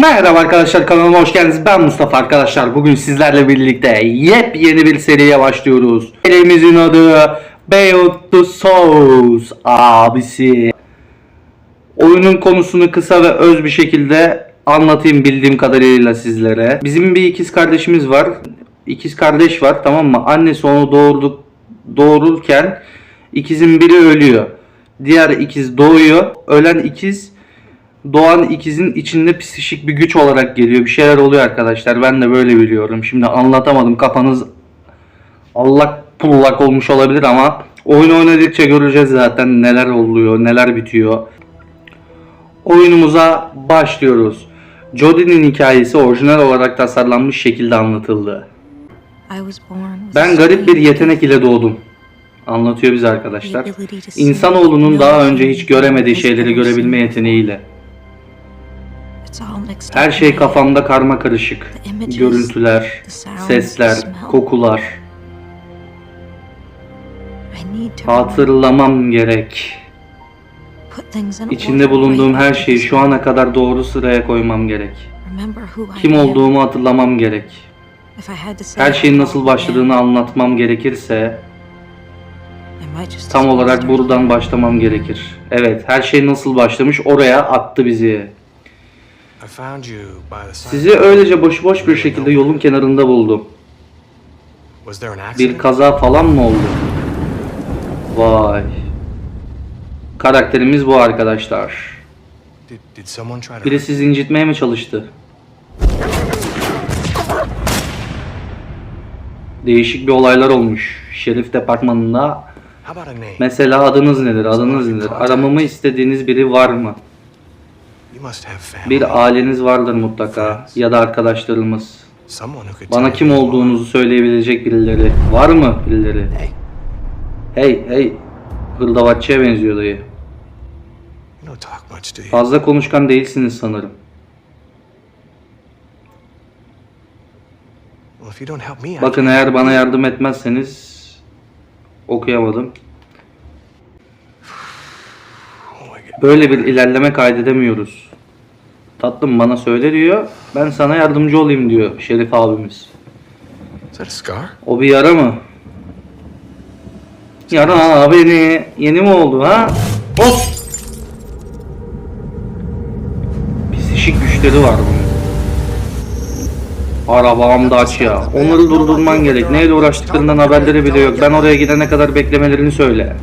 Merhaba arkadaşlar kanalıma hoş geldiniz. Ben Mustafa arkadaşlar. Bugün sizlerle birlikte yepyeni bir seriye başlıyoruz. Serimizin adı Beyond the Souls abisi. Oyunun konusunu kısa ve öz bir şekilde anlatayım bildiğim kadarıyla sizlere. Bizim bir ikiz kardeşimiz var. İkiz kardeş var tamam mı? Annesi onu doğurduk doğururken ikizin biri ölüyor. Diğer ikiz doğuyor. Ölen ikiz doğan ikizin içinde psikik bir güç olarak geliyor. Bir şeyler oluyor arkadaşlar. Ben de böyle biliyorum. Şimdi anlatamadım. Kafanız allak pullak olmuş olabilir ama oyun oynadıkça göreceğiz zaten neler oluyor, neler bitiyor. Oyunumuza başlıyoruz. Jodie'nin hikayesi orijinal olarak tasarlanmış şekilde anlatıldı. Ben garip bir yetenek ile doğdum. Anlatıyor bize arkadaşlar. İnsanoğlunun no daha önce hiç göremediği şeyleri görebilme yeteneğiyle. Her şey kafamda karma karışık. Görüntüler, sesler, kokular. Hatırlamam gerek. İçinde bulunduğum her şeyi şu ana kadar doğru sıraya koymam gerek. Kim olduğumu hatırlamam gerek. Her şeyin nasıl başladığını anlatmam gerekirse tam olarak buradan başlamam gerekir. Evet, her şey nasıl başlamış oraya attı bizi. I found you by the side. Sizi öylece boşboş bir şekilde yolun kenarında buldum. Bir kaza falan mı oldu? Vay. Karakterimiz bu arkadaşlar. Biri sizi incitmeye mi çalıştı? Değişik bir olaylar olmuş. Şerif departmanında. Mesela adınız nedir? Adınız nedir? Aramamı istediğiniz biri var mı? Bir aileniz vardır mutlaka. Ya da arkadaşlarımız. Bana kim olduğunuzu söyleyebilecek birileri. Var mı birileri? Hey. Hey. Hırdavatçıya benziyor dayı. Fazla konuşkan değilsiniz sanırım. Bakın eğer bana yardım etmezseniz okuyamadım. Oh. Böyle bir ilerleme kaydedemiyoruz. Tatlım bana söyle diyor. Ben sana yardımcı olayım diyor Şerif abimiz. O bir yara mı? Yara beni. Yeni mi oldu ha? Hop! Psişik güçleri var bunun. Arabam da aç ya. Onları durdurman gerek. Neyle uğraştıklarından haberleri bile yok. Ben oraya gidene kadar beklemelerini söyle.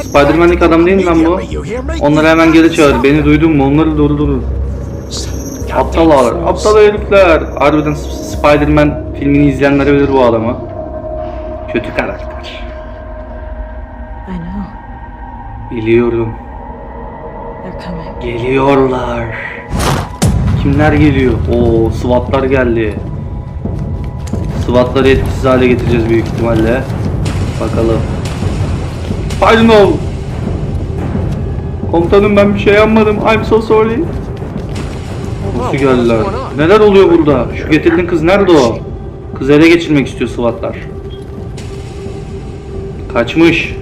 Spiderman'lik adam değil mi lan bu? Onları hemen geri çağır. Beni duydun mu? Onları durdurun. Aptallar, aptal herifler. Harbiden Spider-Man filmini izleyenler bilir bu adamı. Kötü karakter. Biliyorum. Geliyorlar. Kimler geliyor? Oo, SWAT'lar geldi. SWAT'ları etkisiz hale getireceğiz büyük ihtimalle. Bakalım. Pardon. Komutanım ben bir şey yapmadım. I'm so sorry. Nasıl geldiler? Neler oluyor burada? Şu getirdiğin kız nerede o? Kız ele geçirmek istiyor SWAT'lar. Kaçmış.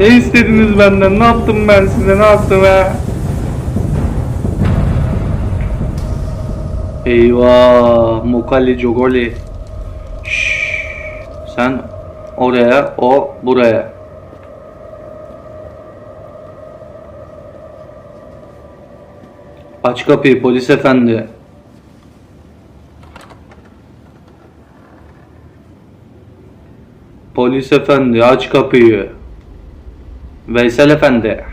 Ne istediniz benden? Ne yaptım ben size? Ne yaptım ha? Eyvah, Mokali Jogoli. Şşş, Sen oraya, o buraya. Aç kapıyı polis efendi. Polis efendi aç kapıyı. Veysel efendi.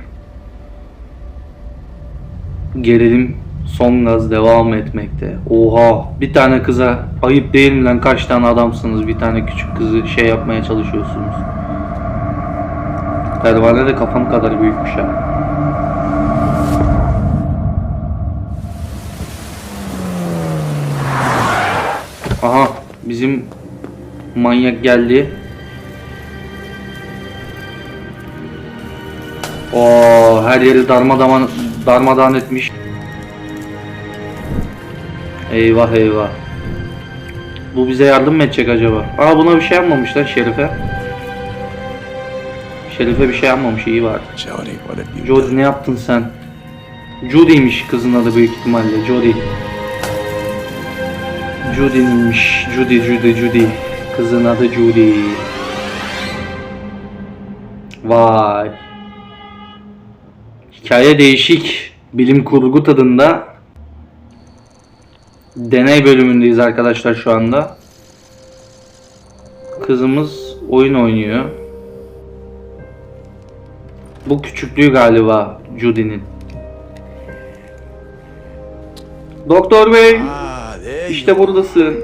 Gerilim son gaz devam etmekte. Oha bir tane kıza ayıp değil mi lan kaç tane adamsınız bir tane küçük kızı şey yapmaya çalışıyorsunuz. Pervane de kafam kadar büyükmüş ha. Aha bizim manyak geldi. Oo her yeri darmadağın darmadağın etmiş. Eyvah eyvah. Bu bize yardım mı edecek acaba? Aa buna bir şey yapmamışlar Şerife. Şerife bir şey yapmamış iyi var. Jody, Jody ne yaptın sen? Judy'ymiş kızın adı büyük ihtimalle. Judy. Judy'ninmiş. Judy, Judy, Judy. Kızın adı Judy. Vay. Hikaye değişik. Bilim kurgu tadında. Deney bölümündeyiz arkadaşlar şu anda. Kızımız oyun oynuyor. Bu küçüklüğü galiba Judy'nin. Doktor bey, işte buradasın.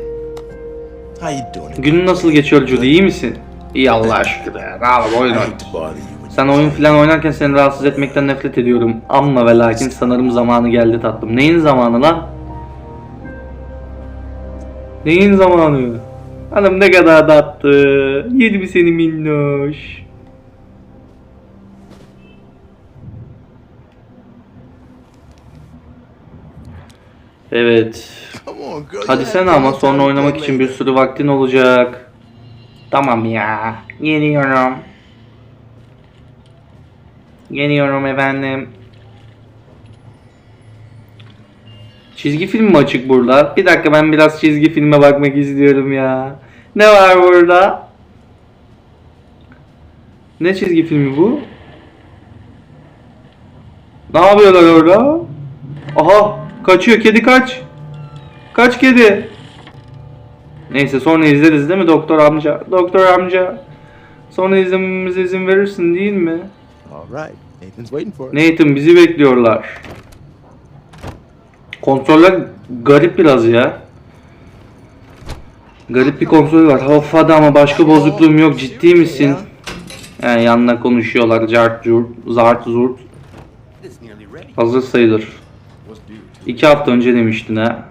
Günün nasıl geçiyor Judy, iyi misin? İyi Allah aşkına. ya, Ne yapalım oyun oynuyoruz. Sen oyun falan oynarken seni rahatsız etmekten nefret ediyorum. Amma ve lakin sanırım zamanı geldi tatlım. Neyin zamanı lan? Neyin zamanı? Hanım ne kadar tatlı. Yedi mi seni minnoş? Evet. Hadi sen ama sonra oynamak için bir sürü vaktin olacak. Tamam ya. Geliyorum. Geliyorum efendim. Çizgi film mi açık burada? Bir dakika ben biraz çizgi filme bakmak istiyorum ya. Ne var burada? Ne çizgi filmi bu? Ne yapıyorlar orada? Aha kaçıyor kedi kaç. Kaç kedi? Neyse sonra izleriz değil mi doktor amca? Doktor amca. Sonra izlememize izin verirsin değil mi? Nathan bizi bekliyorlar. Kontroller garip biraz ya. Garip bir kontrol var. Of hadi ama başka bozukluğum yok. Ciddi misin? Yani yanına konuşuyorlar. Cart curt, zart zurt. Hazır sayılır. İki hafta önce demiştin ha.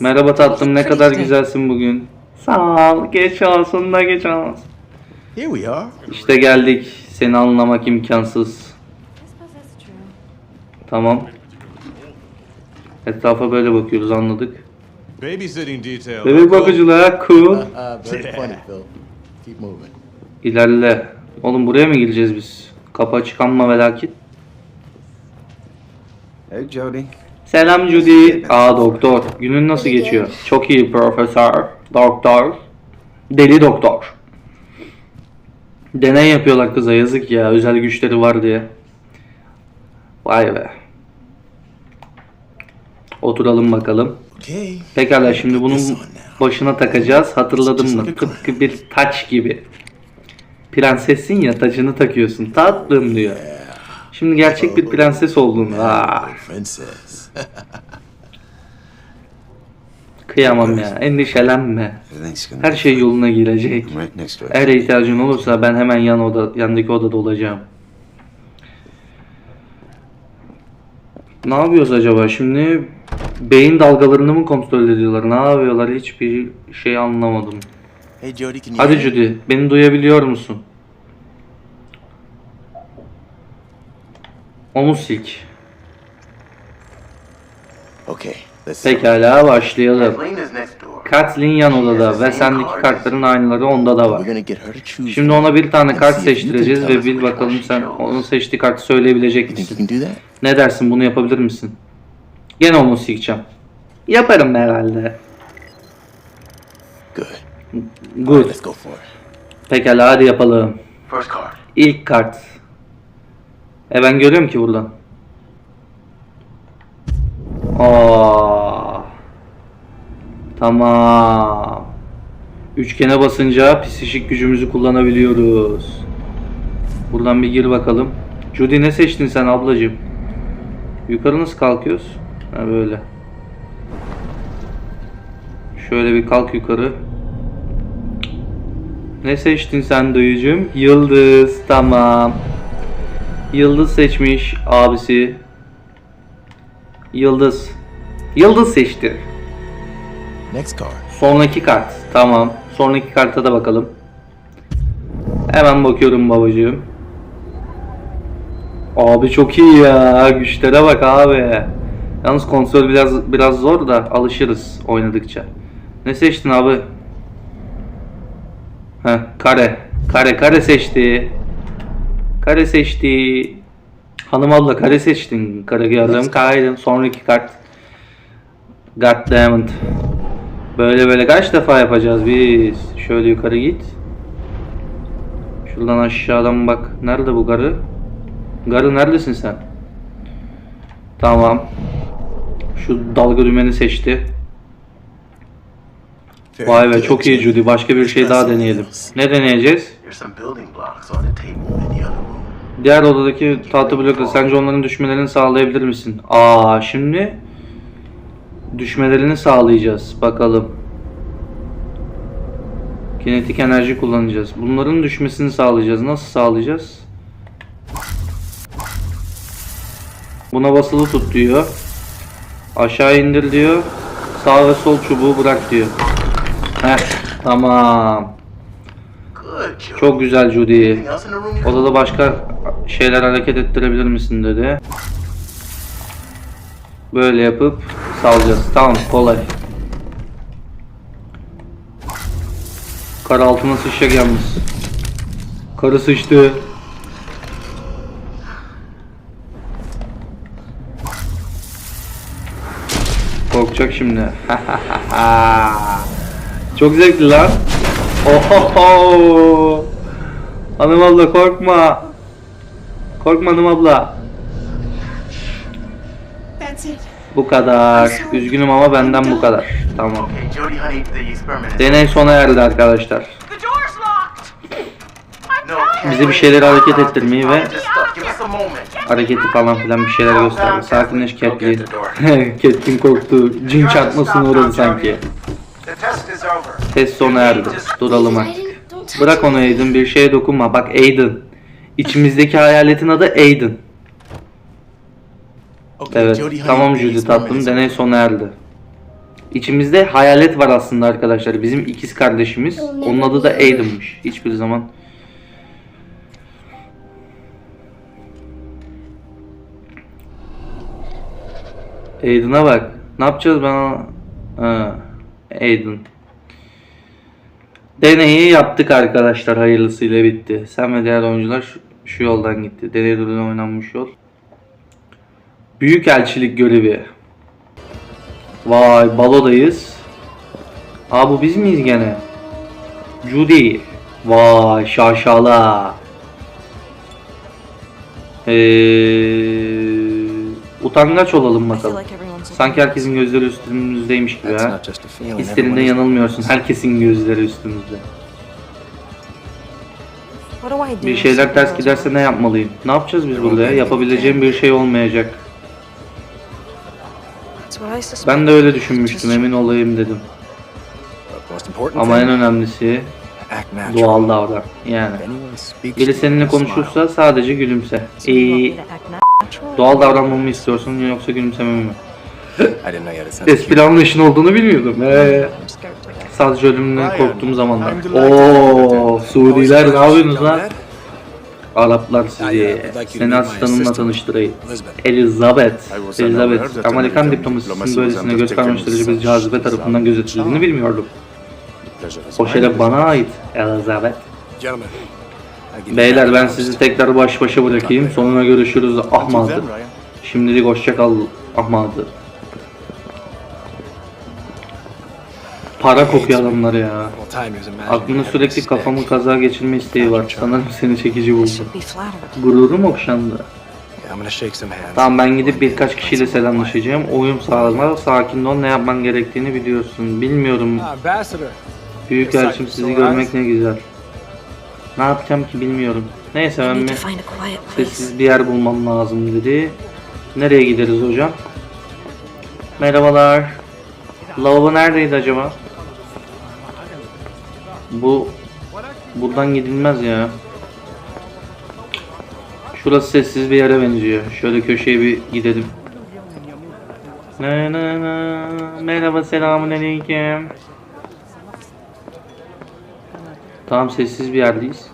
Merhaba tatlım ne kadar güzelsin bugün. Sağ ol. Geç olsun da geç olsun. İşte geldik. Seni anlamak imkansız. Tamam. Etrafa böyle bakıyoruz anladık. Babysitting detail. Bebek bakıcılığa cool. Very funny, Phil. Keep moving. İlerle. Oğlum buraya mı gireceğiz biz? Kapı açık amma ve lakin. Hey, Jody. Selam Judy. Aa doktor. Günün nasıl geçiyor? Çok iyi profesör. Doktor. Deli doktor. Deney yapıyorlar kıza yazık ya. Özel güçleri var diye. Vay be. Oturalım bakalım. Pekala şimdi bunun başına takacağız. Hatırladın mı? Tıpkı bir taç gibi. Prensessin ya tacını takıyorsun. Tatlım diyor. Şimdi gerçek bir prenses oldun. Aa, Princess. kıyamam ya. Endişelenme. Her şey yoluna girecek. Eğer ihtiyacın olursa ben hemen yan oda, yandaki odada olacağım. Ne yapıyoruz acaba şimdi? Beyin dalgalarını mı kontrol ediyorlar? Ne yapıyorlar? Hiçbir şey anlamadım. Hey, Jody, can you Hadi hear me? Judy, beni duyabiliyor musun? Onu silk. Okay. Let's Pekala başlayalım. Lena's next door. Kathleen yan odada ve sendeki kartların aynıları onda da We're var. gonna get her to choose. Şimdi ona bir tane kart seçtireceğiz ve bil bakalım sen onun seçtiği kartı söyleyebilecek You think you misin? can do that? Ne dersin bunu yapabilir misin? Gene onu silkeceğim. Yaparım herhalde. Good. Good. Let's go for it. Pekala hadi yapalım. First card. İlk kart. E ben görüyorum ki buradan. Aa. Tamam. Üçgene basınca psişik gücümüzü kullanabiliyoruz. Buradan bir gir bakalım. Judy ne seçtin sen ablacığım? Yukarı nasıl kalkıyoruz? Ha böyle. Şöyle bir kalk yukarı. Ne seçtin sen dayıcım? Yıldız. Tamam. Yıldız seçmiş abisi. Yıldız. Yıldız seçti. Next card. Sonraki kart. Tamam. Sonraki karta da bakalım. Hemen bakıyorum babacığım. Abi çok iyi ya. Güçlere bak abi. Yalnız konsol biraz biraz zor da alışırız oynadıkça. Ne seçtin abi? Heh, kare. Kare kare seçti. Kare seçti. Hanım abla kare seçtin. Kare gördüm kaydım. Sonraki kart. God damn it. Böyle böyle kaç defa yapacağız biz? Şöyle yukarı git. Şuradan aşağıdan bak. Nerede bu garı? Garı neredesin sen? Tamam. Şu dalga dümeni seçti. Vay be çok iyi. Judy. Başka bir şey daha deneyelim. Ne deneyeceğiz? Diğer odadaki tahta blokları sence onların düşmelerini sağlayabilir misin? Aa şimdi düşmelerini sağlayacağız. Bakalım. Kinetik enerji kullanacağız. Bunların düşmesini sağlayacağız. Nasıl sağlayacağız? Buna basılı tut diyor. Aşağı indir diyor. Sağ ve sol çubuğu bırak diyor. Heh tamam. Çok güzel Judy. Odada başka şeyler hareket ettirebilir misin dedi. Böyle yapıp salacağız. Tamam kolay. Kar altına sıçacak yalnız. Karı sıçtı. Korkacak şimdi. Çok zevkli lan. Ohoho. Hanım abla korkma. Korkma hanım abla. That's it. Bu kadar. Üzgünüm ama benden bu kadar. Tamam. Deney sona erdi arkadaşlar. Bize bir şeyleri hareket ettirmeyi ve hareketi falan filan bir şeyler gösterdi. Sakinleş Catelyn. Catelyn korktu. Cin çarpmasına uğradı sanki. Test sona erdi. Duralım artık. Bırak onu Aiden bir şeye dokunma. Bak Aiden. İçimizdeki hayaletin adı Aiden. Evet. Tamam Judy tatlım deney sona erdi. İçimizde hayalet var aslında arkadaşlar. Bizim ikiz kardeşimiz. Onun adı da Aiden'mış. Hiçbir zaman Aiden'a bak. Ne yapacağız ben? Ha, Aiden. Deneyi yaptık arkadaşlar. Hayırlısıyla bitti. Sen ve diğer oyuncular şu, şu yoldan gitti. Deney durumunda oynanmış yol. Büyükelçilik görevi. Vay balodayız. Aa bu biz miyiz gene? Judy. Vay şaşala. Ee, utangaç olalım bakalım. Sanki herkesin gözleri üstümüzdeymiş gibi ha. Hislerinde yanılmıyorsun. Herkesin gözleri üstümüzde. Bir şeyler ters giderse ne yapmalıyım? Ne yapacağız biz burada ya? Yapabileceğim bir şey olmayacak. Ben de öyle düşünmüştüm. Emin olayım dedim. Ama en önemlisi doğal davran. Yani. Biri seninle konuşursa sadece gülümse. Ee, doğal davranmamı istiyorsun yoksa gülümsememi mi? Espri anlayışın olduğunu bilmiyordum. Ee, sadece ölümden korktuğum zamanlar. Oo, Suudiler ne yapıyorsunuz lan? Araplar sizi. Seni asistanımla tanıştırayım. Elizabeth. Elizabeth. Amerikan diplomasisinin böylesine kamaştırıcı bir cazibe tarafından gözetildiğini bilmiyordum. O şeref bana ait. Elizabeth. Beyler ben sizi tekrar baş başa bırakayım. Sonra görüşürüz Until ahmadı. then, Ryan. Şimdilik hoşça kal ahmadı. Para kokuyor adamlar ya. Well, time is a magic Aklında man. sürekli kafamı kaza geçirme isteği var. Sanırım seni çekici buldum. Gururum okşandı. Tamam ben gidip birkaç kişiyle selamlaşacağım. Uyum sağlama, sakin ol, ne yapman gerektiğini biliyorsun. Bilmiyorum. Ambassador. Büyük elçim sizi görmek ne güzel. Ne yapacağım ki bilmiyorum. Neyse ben bir sessiz bir yer bulmam lazım dedi. Nereye gideriz hocam? Merhabalar. Lavabo neredeydi acaba? Bu buradan gidilmez ya. Şurası sessiz bir yere benziyor. Şöyle köşeye bir gidelim. Na na na. Merhaba selamun aleyküm. Tamam sessiz bir yerdeyiz.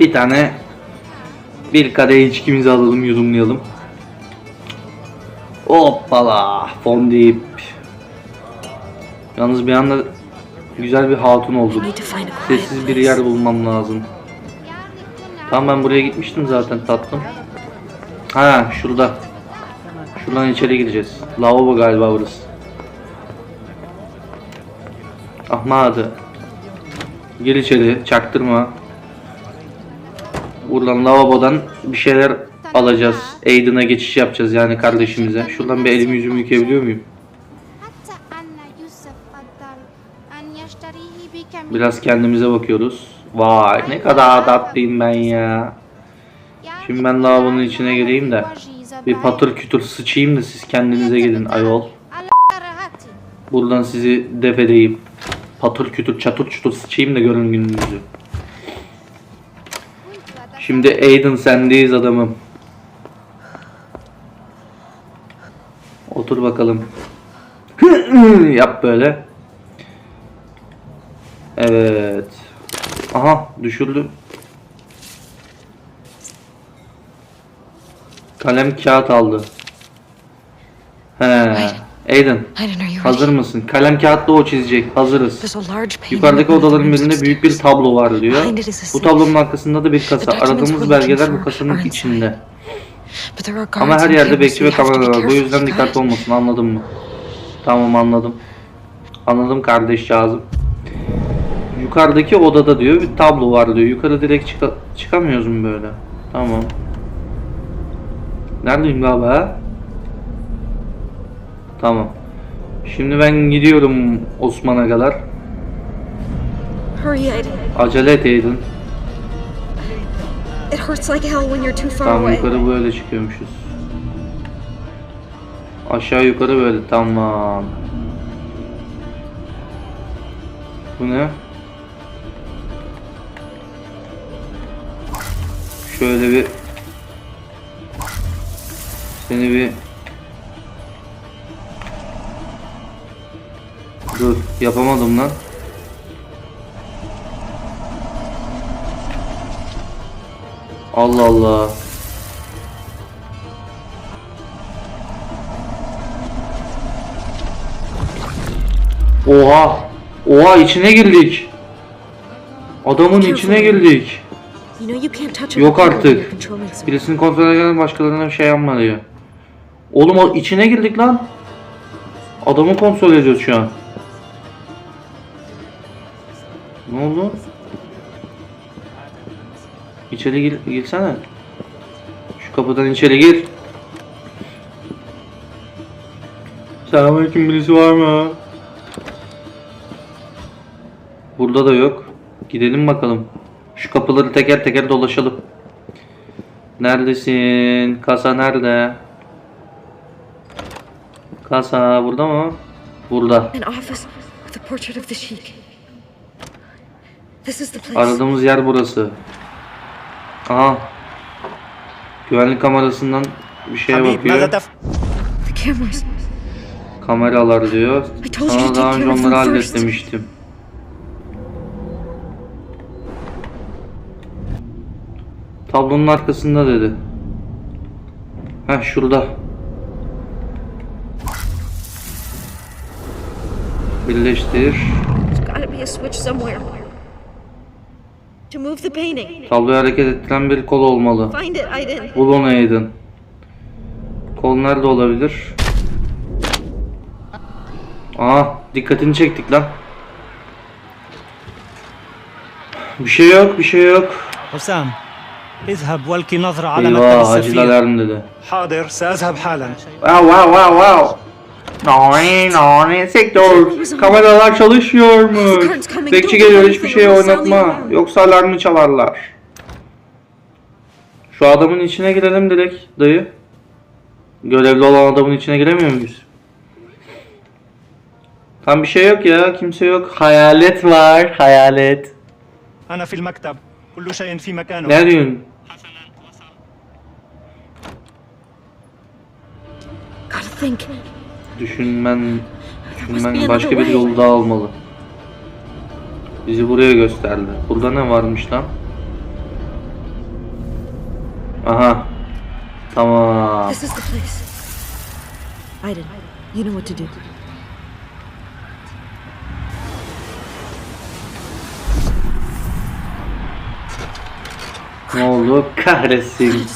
Bir tane bir kadeh içkimizi alalım yudumlayalım. Hoppala fondip. Yalnız bir anda güzel bir hatun quiet Sessiz bir yer bulmam lazım. Tamam ben buraya gitmiştim zaten tatlım. Ha şurada. Şuradan içeri gireceğiz. Lavabo galiba burası. Ahmadı. Gir içeri çaktırma. Buradan lavabodan bir şeyler alacağız. Aiden'a geçiş yapacağız yani kardeşimize. Şuradan bir elimi yüzümü yıkayabiliyor muyum? Biraz kendimize bakıyoruz. Vay ne kadar tatlıyım ben ya. Şimdi ben lavabonun içine gireyim de bir patır kütür sıçayım da siz kendinize gidin ayol. Buradan sizi def edeyim. Patır kütür çatır çutur sıçayım da görün gününüzü. Şimdi Aiden sendeyiz adamım. Otur bakalım. Yap böyle. Evet. Aha düşürdü. Kalem kağıt aldı. He. Aiden hazır mısın? Kalem kağıtla o çizecek. Hazırız. Yukarıdaki odaların birinde büyük bir tablo var diyor. Bu tablonun arkasında da bir kasa. Aradığımız belgeler bu kasanın içinde. Ama her yerde bekçi ve you have to be kamera var. Bu yüzden dikkatli olmasın. Anladın mı? Tamam anladım. Anladım kardeşcağızım. Yukarıdaki odada diyor bir tablo var diyor. Yukarı direkt çıka- çıkamıyoruz mu böyle? Tamam. Neredeyim baba? Tamam. Şimdi ben gidiyorum Osman'a kadar. Hurry, Aiden. Acele et Aiden. It hurts like hell when you're too far Tamam away. yukarı böyle çıkıyormuşuz. Aşağı yukarı böyle tamam. Bu ne? Şöyle bir seni bir Dur yapamadım lan. Allah Allah. Oha. Oha içine girdik. Adamın içine girdik. Yok artık. Birisini kontrol ederken başkalarına bir şey yapma diyor. Oğlum o içine girdik lan. Adamı kontrol ediyoruz şu an. Ne oldu? İçeri gir, girsene. Şu kapıdan içeri gir. Selamünaleyküm birisi var mı? Burada da yok. Gidelim bakalım. Şu kapıları teker teker dolaşalım. Neredesin? Kasa nerede? Kasa burada mı? Burada. Aradığımız yer burası. Aha. Güvenlik kamerasından bir şeye bakıyor. Kameralar diyor. Sana daha önce onları hallet demiştim. Tablonun arkasında dedi. Ha şurada. Birleştir. Tabloya hareket ettiren bir kol olmalı. Bul onu Aiden. Kol nerede olabilir? Aa dikkatini çektik lan. Bir şey yok, bir şey yok. Osam, اذهب والقي نظرة على مكتب Eyvah, acil السفير alarm dedi. حاضر سأذهب حالا Wow, wow, wow, wow. Nani, nani, sektör. Kameralar çalışıyormuş. Bekçi geliyor, hiçbir şey oynatma. Yoksa alarmı çalarlar. Şu adamın içine girelim direkt dayı. Görevli olan adamın içine giremiyor muyuz? Tam bir şey yok ya, kimse yok. Hayalet var, hayalet. أنا في المكتب كل شيء في مكانه Ne diyorsun? Gotta think. Düşünmen, düşünmen başka bir yol daha olmalı. Bizi buraya gösterdi. Burada ne varmış lan? Aha. Tamam. This is the place. Aiden, you know what to do. Ne oldu? Kahretsin.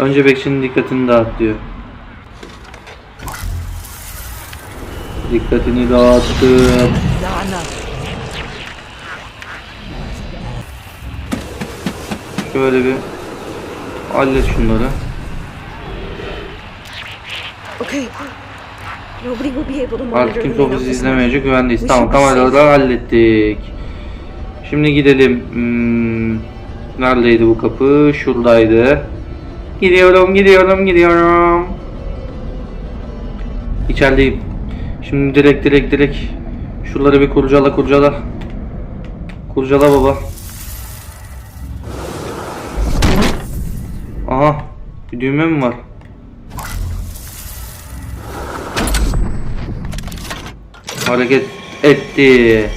Önce bekçinin dikkatini dağıt diyor. Dikkatini dağıttım. Şöyle bir hallet şunları. Artık kimse ofisi izlemeyecek güvendeyiz. Tamam kameraları hallettik. Şimdi gidelim. Hmm, neredeydi bu kapı? Şuradaydı. Gidiyorum, gidiyorum, gidiyorum. İçerideyim. Şimdi direkt direkt direkt şuraları bir kurcala kurcala. Kurcala baba. Aha. Bir düğme mi var? Hareket etti.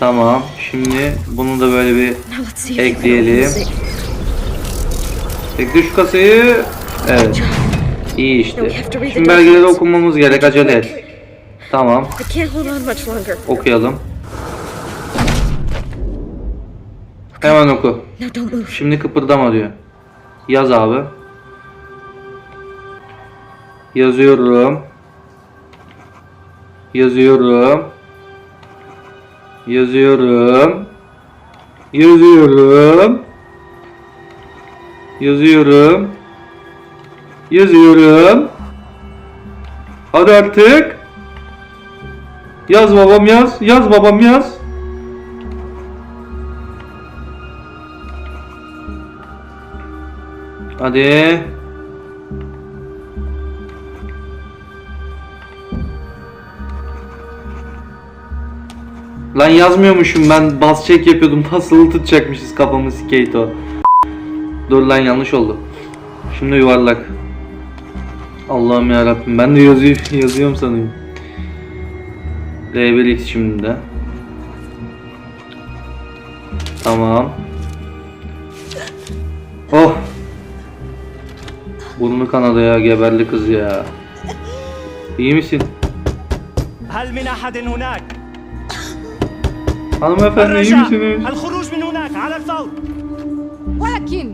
Tamam. Şimdi bunu da böyle bir ekleyelim. Ekle şu kasayı. Evet. İyi işte. Şimdi belgeleri okumamız gerek. Acele et. Tamam. I can't hold on much longer. Okuyalım. Hemen oku. Now don't move. Şimdi kıpırdama diyor. Yaz abi. Yazıyorum. Yazıyorum. Yazıyorum. Yazıyorum. Yazıyorum. Yazıyorum. Hadi artık. Yaz babam yaz. Yaz babam yaz. Hadi. Lan yazmıyormuşum ben bas çek yapıyordum nasıl tutacakmışız kafamı skate o. Dur lan yanlış oldu. Şimdi yuvarlak. Allah'ım ya Rabbim ben de yazıyor, yazıyorum sanıyorum. L1x şimdi de. Tamam. Oh. Burnu kanadı ya geberli kız ya. İyi misin? هل من أحد هناك؟ Hanımefendi iyi الرجاء misiniz? الخروج من هناك على الفور ولكن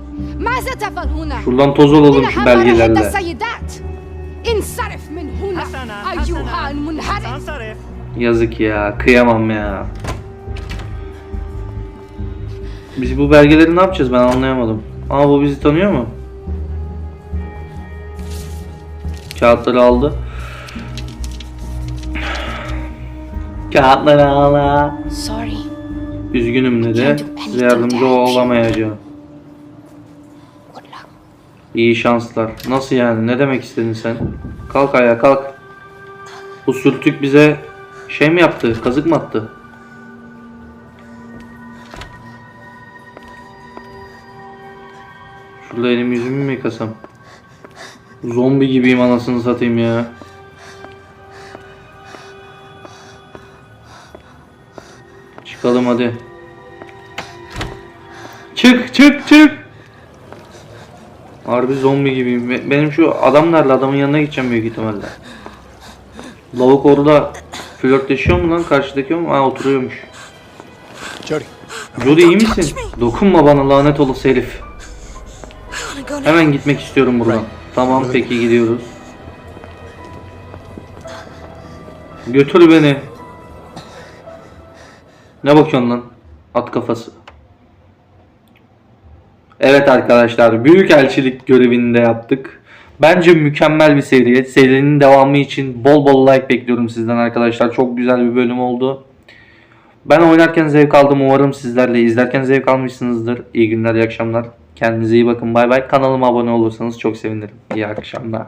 ماذا تفعل هنا؟ Şuradan toz olalım إنها şu مرحلة belgelerle. السيدات انصرف من هنا حسنا أيها حسنا المنحرف سأنصرف Yazık ya kıyamam ya. Biz bu belgeleri ne yapacağız ben anlayamadım. Aa bu bizi tanıyor mu? Kağıtları aldı. Kağıtları al. Sorry Üzgünüm dedi. Size yardımcı olamayacağım. İyi şanslar. Nasıl yani? Ne demek istedin sen? Kalk ayağa kalk. Bu sürtük bize şey mi yaptı? Kazık mı attı? Şurada elim yüzümü mü yıkasam? Zombi gibiyim anasını satayım ya. Çıkalım hadi. Çık çık çık. Harbi zombi gibiyim. Be- Benim şu adam nerede? Adamın yanına gideceğim büyük ihtimalle. Lavuk orada flörtleşiyor mu lan? Karşıdaki mu? Ha oturuyormuş. Jody iyi misin? Dokunma bana lanet olası herif. Hemen gitmek istiyorum buradan. Tamam peki gidiyoruz. Götür beni. Ne bakıyorsun lan? At kafası. Evet arkadaşlar büyük elçilik görevini de yaptık. Bence mükemmel bir seri. Serinin devamı için bol bol like bekliyorum sizden arkadaşlar. Çok güzel bir bölüm oldu. Ben oynarken zevk aldım. Umarım sizler de izlerken zevk almışsınızdır. İyi günler, iyi akşamlar. Kendinize iyi bakın. Bay bay. Kanalıma abone olursanız çok sevinirim. İyi akşamlar.